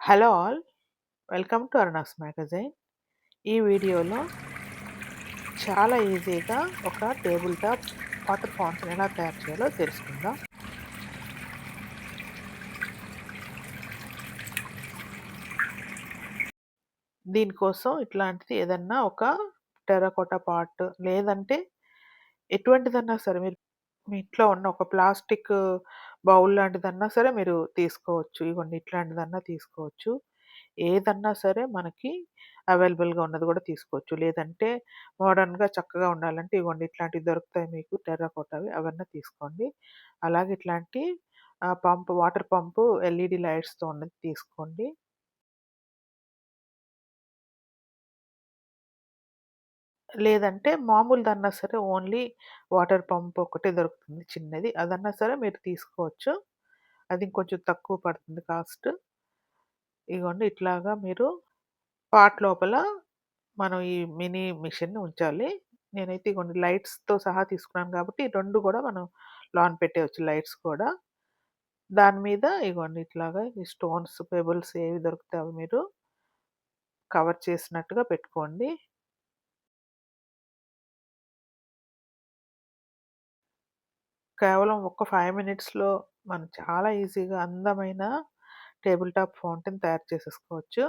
Hello all welcome to Aruna's magazine. ఈ వీడియోలో చాలా ఈజీగా ఒక టేబుల్ టాప్ వాటర్ ఫౌంటైన్ ఎలా తయారు చేయాలో తెలుసుకుందాం. దీనికోసం ఇట్లాంటిది ఏదన్నా ఒక టెరకోట పాట్ లేదంటే ఎటువంటిదన్నా సరే మీరు మీ ఇంట్లో ఉన్న ఒక ప్లాస్టిక్ బౌల్ లాంటిదన్నా సరే మీరు తీసుకోవచ్చు. ఇవన్నీ ఇట్లాంటిదన్నా తీసుకోవచ్చు. ఏదన్నా సరే మనకి అవైలబుల్గా ఉన్నది కూడా తీసుకోవచ్చు. లేదంటే మోడర్న్గా చక్కగా ఉండాలంటే ఇవ్వండి ఇట్లాంటివి దొరుకుతాయి మీకు టెర్రకోటవి అవన్నీ తీసుకోండి. అలాగే ఇట్లాంటి పంప్ వాటర్ పంపు ఎల్ఈడి లైట్స్తో ఉన్నది తీసుకోండి. లేదంటే మామూలుదన్నా సరే ఓన్లీ వాటర్ పంప్ ఒకటే దొరుకుతుంది చిన్నది. అదన్నా సరే మీరు తీసుకోవచ్చు. అది ఇంకొంచెం తక్కువ పడుతుంది కాస్ట్. ఇగోండి ఇట్లాగా మీరు పాట్ లోపల మనం ఈ మినీ మిషన్ని ఉంచాలి. నేనైతే ఇగోండి లైట్స్తో సహా తీసుకున్నాను కాబట్టి రెండు కూడా మనం లాన్ పెట్టేయచ్చు లైట్స్ కూడా. దాని మీద ఇగోండి ఇట్లాగా ఈ స్టోన్స్ పెబుల్స్ ఏవి దొరుకుతాయి అవి మీరు కవర్ చేసినట్టుగా పెట్టుకోండి. కేవలం ఒక ఫైవ్ మినిట్స్లో మనం చాలా ఈజీగా అందమైన టేబుల్ టాప్ ఫౌంటైన్ తయారు చేసేసుకోవచ్చు.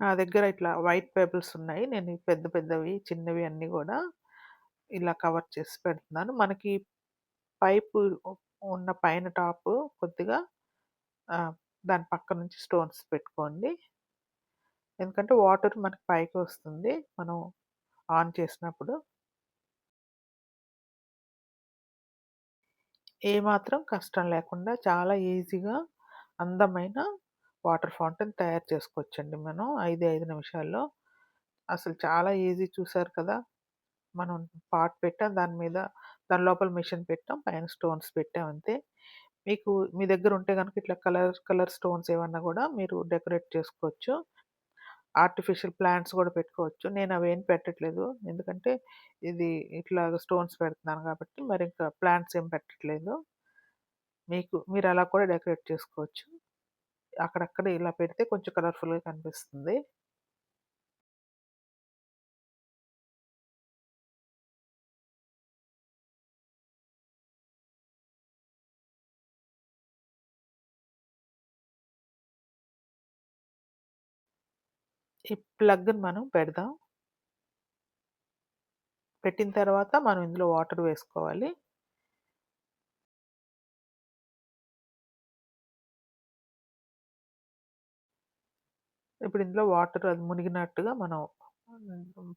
నా దగ్గర ఇట్లా వైట్ పేబుల్స్ ఉన్నాయి. నేను పెద్ద పెద్దవి చిన్నవి అన్నీ కూడా ఇలా కవర్ చేసి పెడుతున్నాను. మనకి పైపు ఉన్న పైన టాప్ కొద్దిగా దాని పక్క నుంచి స్టోన్స్ పెట్టుకోండి. ఎందుకంటే వాటర్ మనకి పైకి వస్తుంది. మనం ఆన్ చేసినప్పుడు. ఏమాత్రం కష్టం లేకుండా చాలా ఈజీగా అందమైన వాటర్ ఫౌంటైన్ తయారు చేసుకోవచ్చండి మనం. ఐదు ఐదు నిమిషాల్లో. అసలు చాలా ఈజీ చూసారు కదా! మనం పాట్ పెట్టాం దాని మీద దాని లోపల మిషన్ పెట్టాం పైన స్టోన్స్ పెట్టాం అంతే. మీకు మీ దగ్గర ఉంటే కనుక ఇట్లా కలర్ కలర్ స్టోన్స్ ఏమన్నా కూడా మీరు డెకరేట్ చేసుకోవచ్చు. ఆర్టిఫిషియల్ ప్లాంట్స్ కూడా పెట్టుకోవచ్చు. నేను అవేం పెట్టట్లేదు. ఎందుకంటే ఇది ఇట్లా స్టోన్స్ పెడుతున్నాను కాబట్టి మరి ఇంకా ప్లాంట్స్ ఏం పెట్టట్లేదు. మీకు మీరు అలా కూడా డెకరేట్ చేసుకోవచ్చు. అక్కడక్కడ ఇలా పెడితే కొంచెం కలర్ఫుల్గా కనిపిస్తుంది. ఈ ప్లగ్ని మనం పెడదాం. పెట్టిన తర్వాత మనం ఇందులో వాటర్ వేసుకోవాలి. ఇప్పుడు ఇందులో వాటర్ అది మునిగినట్టుగా మనం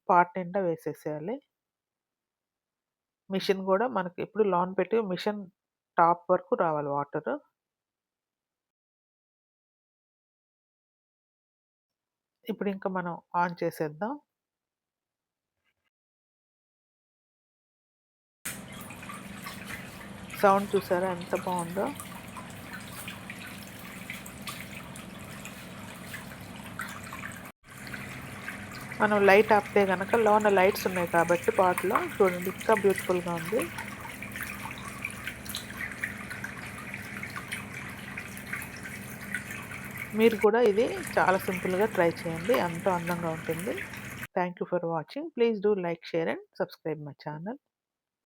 పాట్ నిండా వేసేసేయాలి. మిషన్ కూడా మనకి ఇప్పుడు లాన్ పెట్టి మిషన్ టాప్ వరకు రావాలి వాటర్. ఇప్పుడు ఇంకా మనం ఆన్ చేసేద్దాం. సౌండ్ చూసారా? ఎంత బాగుందో. మనం లైట్ ఆపితే కనుక లోన లైట్స్ ఉన్నాయి కాబట్టి పాటలో చూడండి ఇంకా బ్యూటిఫుల్గా ఉంది. మీరు కూడా ఇది చాలా సింపుల్గా ట్రై చేయండి. ఎంతో అందంగా ఉంటుంది. Thank you for watching. Please do like share and subscribe my channel.